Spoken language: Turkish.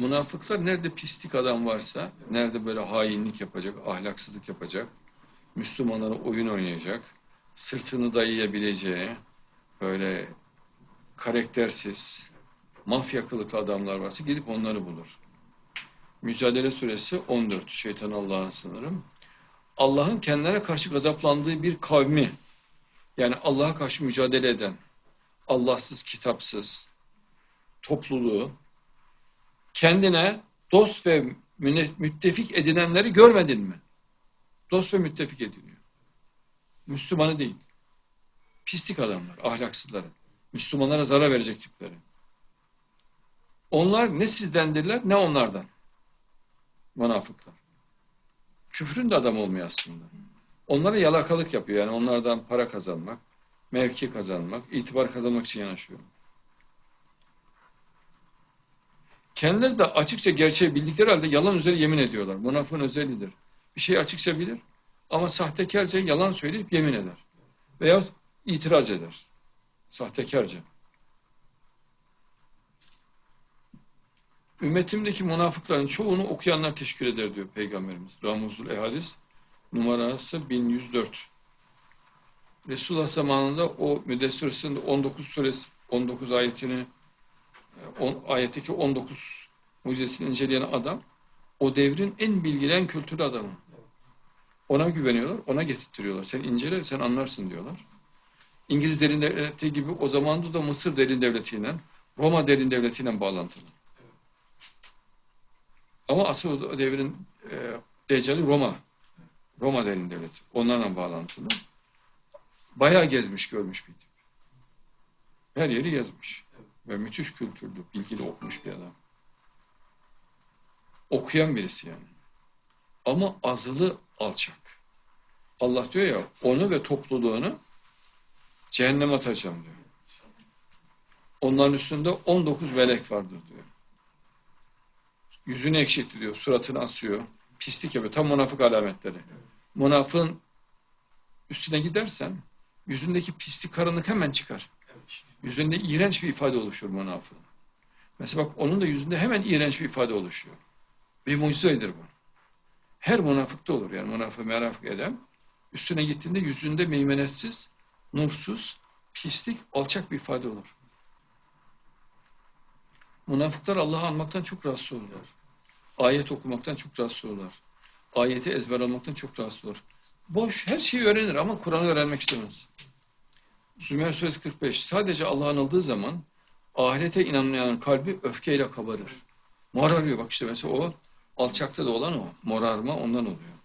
Münafıklar nerede pislik adam varsa, nerede böyle hainlik yapacak, ahlaksızlık yapacak, Müslümanlara oyun oynayacak, sırtını dayayabileceği, böyle karaktersiz, mafya kılıklı adamlar varsa gidip onları bulur. Mücadele suresi 14. Şeytan Allah'ın sınırım. Allah'ın kendilerine karşı gazaplandığı bir kavmi, yani Allah'a karşı mücadele eden, Allahsız, kitapsız topluluğu, kendine dost ve müttefik edinenleri görmedin mi? Dost ve müttefik ediniyor. Müslümanı değil. Pislik adamlar, ahlaksızları. Müslümanlara zarar verecek tipleri. Onlar ne sizdendirler ne onlardan. Münafıklar. Küfrün de adam olmuyor aslında. Onlara yalakalık yapıyor. Yani onlardan para kazanmak, mevki kazanmak, itibar kazanmak için yanaşıyor. Kendileri de açıkça gerçeği bildikleri halde yalan üzere yemin ediyorlar. Münafığın özelliğidir. Bir şeyi açıkça bilir ama sahtekarca yalan söyleyip yemin eder. Veyahut itiraz eder. Sahtekarca. Ümmetimdeki münafıkların çoğunu okuyanlar teşkil eder diyor Peygamberimiz. Ramuzul Ehadis numarası 1104. Resulullah zamanında o Müddessir Suresinde 19 suresi 19 ayetini on, ayetteki 19 mucizesini inceleyen adam o devrin en bilgilen kültürlü adamı. Ona güveniyorlar, ona getirtiyorlar. Sen incele, sen anlarsın diyorlar. İngiliz derin devleti gibi o zamanda da Mısır derin devletiyle, Roma derin devletiyle bağlantılı. Ama asıl o devrin e, Deccali Roma. Roma derin devleti. Onlarla bağlantılı. Bayağı gezmiş, görmüş bir tip. Her yeri gezmiş. Ve müthiş kültürlü, bilgili okumuş bir adam. Okuyan birisi yani. Ama azılı alçak. Allah diyor ya onu ve topluluğunu cehenneme atacağım diyor. Onların üstünde 19 melek vardır diyor. Yüzünü ekşitti diyor, suratını asıyor, pislik yapıyor. Tam münafık alametleri. Münafığın üstüne gidersen yüzündeki pislik karanlık hemen çıkar. Yüzünde iğrenç bir ifade oluşur münafığın. Mesela bak onun da yüzünde hemen iğrenç bir ifade oluşuyor. Bir mucizedir bu. Her münafıkta olur yani münafık merafık eden. Üstüne gittiğinde yüzünde meymenetsiz, nursuz, pislik, alçak bir ifade olur. Münafıklar Allah'ı anmaktan çok rahatsız olurlar. Ayet okumaktan çok rahatsız olurlar. Ayeti ezber almaktan çok rahatsız olur. Boş, her şeyi öğrenir ama Kur'an'ı öğrenmek istemez. Zümer Suresi 45. Sadece Allah anıldığı zaman ahirete inanmayanın kalbi öfkeyle kabarır. Morarıyor bak işte mesela o alçakta da olan o. Morarma ondan oluyor.